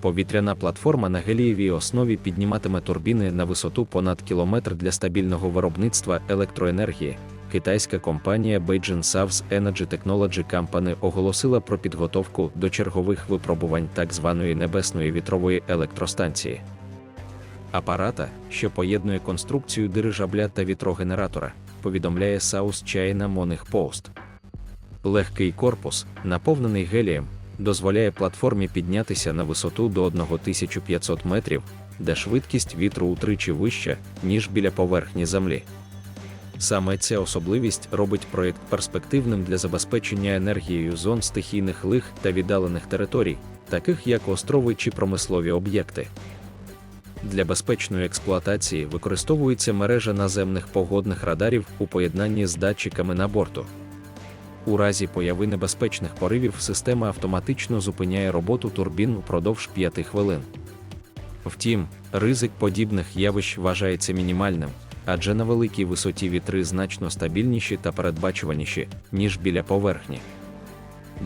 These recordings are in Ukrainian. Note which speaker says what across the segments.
Speaker 1: Повітряна платформа на гелієвій основі підніматиме турбіни на висоту понад кілометр для стабільного виробництва електроенергії. Китайська компанія Beijing Savs Energy Technology Company оголосила про підготовку до чергових випробувань так званої небесної вітрової електростанції. Апарата, що поєднує конструкцію дирижабля та вітрогенератора, повідомляє South China Morning Post. Легкий корпус, наповнений гелієм, дозволяє платформі піднятися на висоту до 1500 метрів, де швидкість вітру утричі вища, ніж біля поверхні землі. Саме ця особливість робить проєкт перспективним для забезпечення енергією зон стихійних лих та віддалених територій, таких як острови чи промислові об'єкти. Для безпечної експлуатації використовується мережа наземних погодних радарів у поєднанні з датчиками на борту. У разі появи небезпечних поривів система автоматично зупиняє роботу турбін упродовж 5 хвилин. Втім, ризик подібних явищ вважається мінімальним, адже на великій висоті вітри значно стабільніші та передбачуваніші, ніж біля поверхні.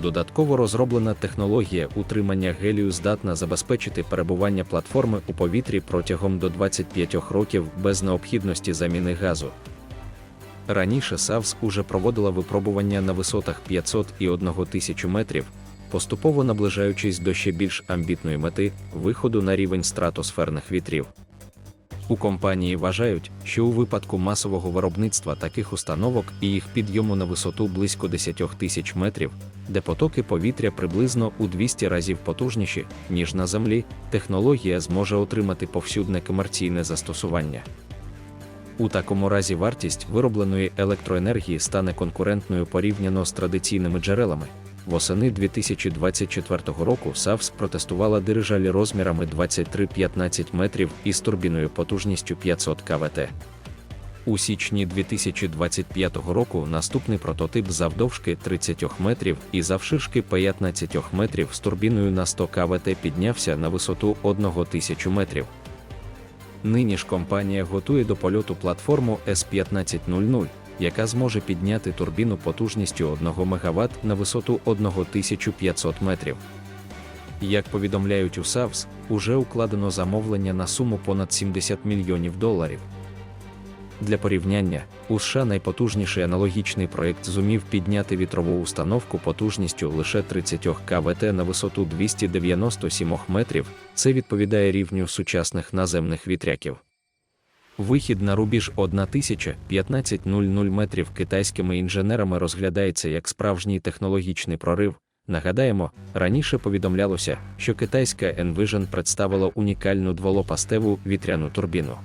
Speaker 1: Додатково розроблена технологія утримання гелію здатна забезпечити перебування платформи у повітрі протягом до 25 років без необхідності заміни газу. Раніше САВС уже проводила випробування на висотах 500 і 1000 метрів, поступово наближаючись до ще більш амбітної мети виходу на рівень стратосферних вітрів. У компанії вважають, що у випадку масового виробництва таких установок і їх підйому на висоту близько 10 тисяч метрів, де потоки повітря приблизно у 200 разів потужніші, ніж на землі, технологія зможе отримати повсюдне комерційне застосування. У такому разі вартість виробленої електроенергії стане конкурентною порівняно з традиційними джерелами. Восени 2024 року САВС протестувала дирижалі розмірами 23-15 метрів із турбіною потужністю 500 КВТ. У січні 2025 року наступний прототип завдовжки 30 метрів і завширшки 15 метрів з турбіною на 100 КВТ піднявся на висоту 1000 метрів. Нині ж компанія готує до польоту платформу S1500, яка зможе підняти турбіну потужністю 1 МВт на висоту 1500 метрів. Як повідомляють у САВС, уже укладено замовлення на суму понад 70 мільйонів доларів. Для порівняння, у США найпотужніший аналогічний проєкт зумів підняти вітрову установку потужністю лише 30 КВТ на висоту 297 метрів, це відповідає рівню сучасних наземних вітряків. Вихід на рубіж 1000-1500 метрів китайськими інженерами розглядається як справжній технологічний прорив. Нагадаємо, раніше повідомлялося, що китайська Envision представила унікальну дволопастеву вітряну турбіну.